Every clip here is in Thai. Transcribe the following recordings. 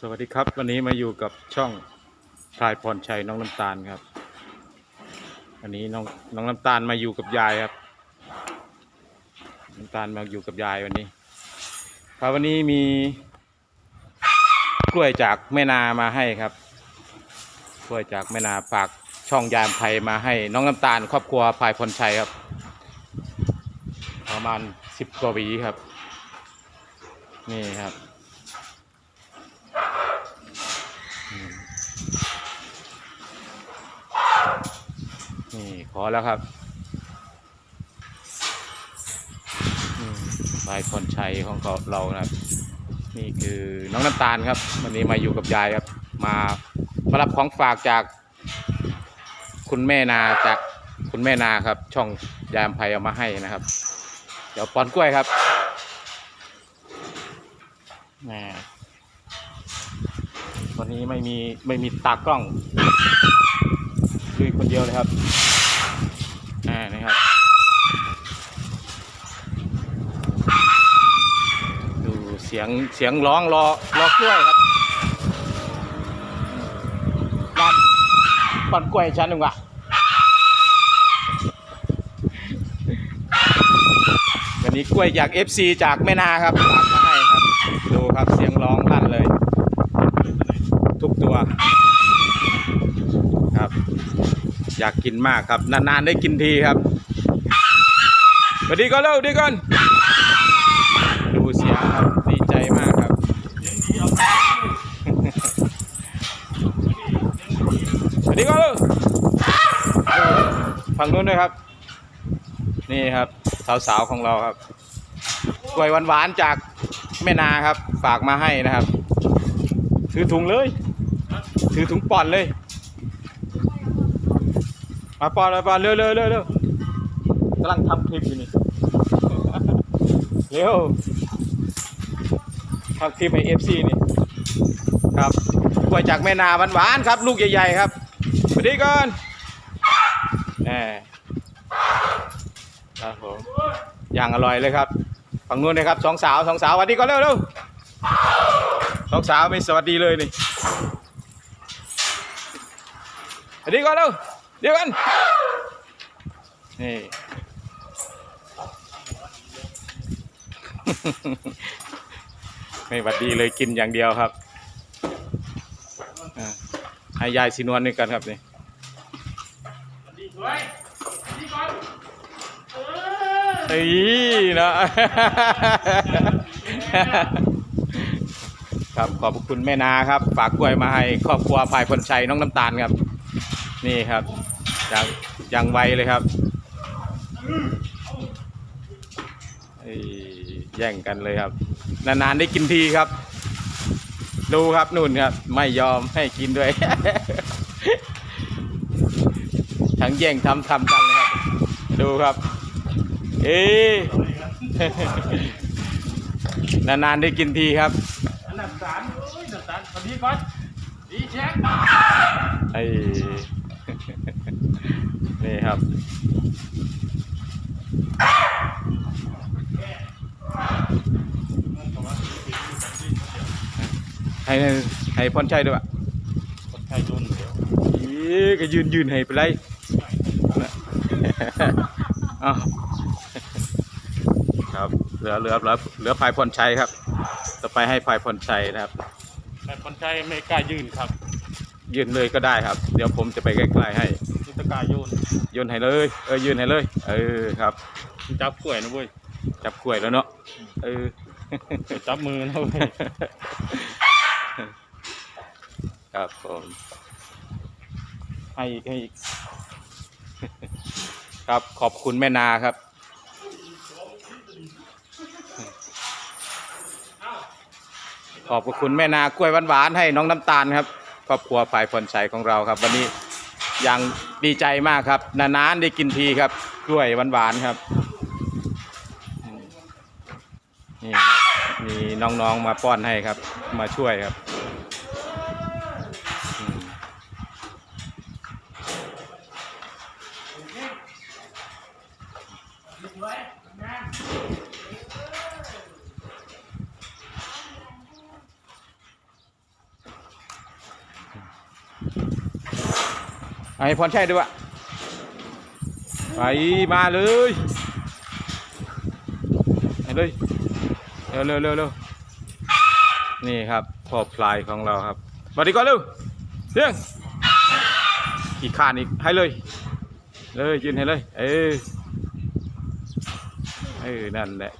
สวัสดีครับวันนี้มาอยู่กับช่องพลายพรชัยน้องน้ำตาลครับ วันนี้น้องน้องน้ำตาลมาอยู่กับยายครับน้ำตาลมาอยู่กับยายวันนี้ครับวันนี้มีกล้วยจากแม่นามาให้ครับ กล้วยจากแม่นาฝากช่องยามไพมาให้น้องน้ำตาล ครอบครัวพลายพรชัยครับ ประมาณสิบกว่าหวีครับ นี่ครับ นี่ขอแล้วครับอืมลายพรชัยของเรานะครับ นี่คือน้องน้ำตาลครับ วันนี้มาอยู่กับยายครับ มามารับของฝากจากคุณแม่นาจากคุณแม่นาครับ ช่องยายอำไพเอามาให้นะครับ เดี๋ยวปอนกล้วยครับแหม วันนี้ไม่มีไม่มีตากล้องลุยคนเดียวเลยครับอ่านี่ครับ ดูเสียงเสียงร้องรอรอกล้วยครับบ้านปันกล้วยให้ฉันหนึ่งว่ะวันนี้กล้วยจาก FC จากแม่นาครับฝากมาให้ครับ ดูครับเสียงร้องลั่นเลย ทุกตัวครับ อยากกินมากครับ นานๆได้กินทีครับสวัสดีก่อนเร็วดีก่อนดูเสียงครับดีใจมากครับ สวัสดีก่อนเร็วฝั่งนู้นด้วยครับ นี่ครับสาวๆของเราครับกล้วยหวานๆจากแม่นาครับ ฝากมาให้นะครับ ถือถุงเลย ถือถุงป่อนเลย มาปอนมาปอนเร็วเร็วเร็วเร็วกำลังทำคลิปอยู่นี่ เร็วทำคลิปให้เอฟซีนี่ ครับกล้วยจากแม่นาหวานๆครับ ลูกใหญ่ๆครับสวัสดีก่อนแหมครับผมอย่างอร่อยเลยครับฝั่งนู้นนะครับสองสาวสองสาวสวัสดีก่อนเร็วเร็ว สองสาวไม่สวัสดีเลยนี่สวัสดีก่อนเร็วเดี๋ยวกันนี่ไม่หวัดดีเลยกินอย่างเดียวครับให้ยายสีนวลด้วยกันครับนี่เอ้ยนะ ครับขอบคุณแม่นาครับ ฝากกล้วยมาให้ครอบครัวภายพลชัยน้องน้ำตาลครับ นี่ครับอย่างอย่างไวเลยครับเอ้แย่งกันเลยครับ นานๆได้กินทีครับ ดูครับนู่นครับ ไม่ยอมให้กินด้วย ทั้งแย่งทำทำกันเลยครับ ดูครับ เอ้ยนานๆได้กินทีครับ สามโอ้ยอันดับสามสวัสดีก่อนดีแช็คไอ้ นี่ครับให้ให้พรชัยด้วยวะคนไทยรุ่นเดี๋ยวอีก็ยืนยืนให้ไปเลยอ้าวครับเหลือเหลือเหลือเหลือพายพรชัยครับ ต่อไปให้พายพรชัยนะครับ แต่คนไทยไม่กล้ายื่นครับยืนเลยก็ได้ครับ เดี๋ยวผมจะไปใกล้ๆให้นิตกล้าโยนยืนให้เลย เออยืนให้เลย เออครับ จับกล้วยนะเว้ยจับกล้วยแล้วเนาะเออ จับมือนะเว้ยครับผมให้อีกให้อีก ครับขอบคุณแม่นาครับ ขอบคุณแม่นากล้วยหวานๆให้น้องน้ำตาลครับครอบครัวฝ่ายฝนใสของเราครับ วันนี้ยังดีใจมากครับ นานๆได้กินทีครับ กล้วยหวานๆครับนี่ครับมีน้องๆมาป้อนให้ครับ มาช่วยครับ ไอ้พรชัยด้วยวะไปมาเลยไปเลยเร็วเร็วเร็วเร็วนี่ครับพอพลายของเราครับสวัสดีก่อนเร็วเรื่องอีกขานอีกให้เลย เลยยืนให้เลย เออเออนั่นแหละ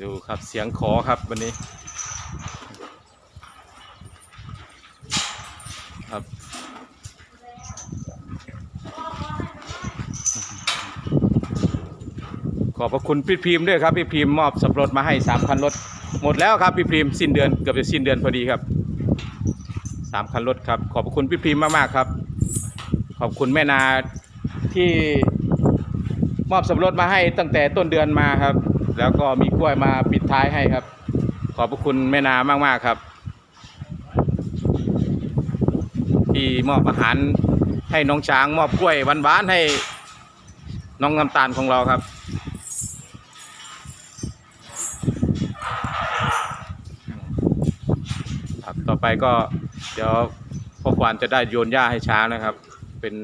ดู ครับเสียงขอครับวันนี้ ครับ ขอบพระคุณพี่พิมพ์ด้วยครับพี่พิมพ์มอบสับปะรดมาให้สามคันรถหมดแล้วครับพี่พิมพ์สิ้นเดือนเกือบจะสิ้นเดือนพอดีครับสามคันรถครับ ขอบพระคุณพี่พิมพ์มากๆครับ ขอบคุณแม่นาที่มอบสับปะรดมาให้ตั้งแต่ต้นเดือนมาครับ แล้วก็มีกล้วยมาปิดท้ายให้ครับ ขอบพระคุณแม่นามากๆครับ ที่มอบอาหารให้น้องช้างมอบกล้วยหวานๆให้น้องน้ำตาลของเราครับ ครับต่อไปก็เดี๋ยวพ่อควานจะได้โยนหญ้าให้ช้างนะครับ เป็น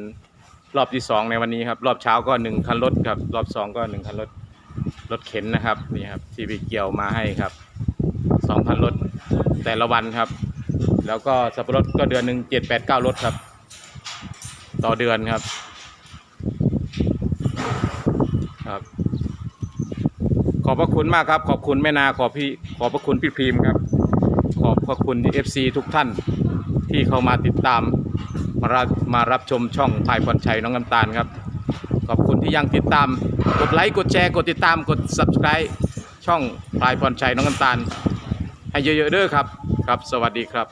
รอบที่สองในวันนี้ครับ รอบเช้าก็หนึ่งคันรถครับ รอบสองก็หนึ่งคันรถ รถเข็นนะครับนี่ครับที่ไปเกี่ยวมาให้ครับสองคันรถแต่ละวันครับ แล้วก็สับปะรดก็เดือนหนึ่งเจ็ดแปดเก้ารถครับ ต่อเดือนครับครับขอบพระคุณมากครับ ขอบคุณแม่นาขอบพี่ขอบพระคุณพี่พรีมครับ ขอบพระคุณ FC ทุกท่านที่เข้ามาติดตามมารับมารับชมช่องพายพรชัยน้องน้ำตาลครับ ขอบคุณที่ยังติดตาม กดไลค์กดแชร์กดติดตามกด subscribe ช่องพายพรชัยน้องน้ำตาล ให้เยอะๆเด้อครับ ครับ สวัสดีครับ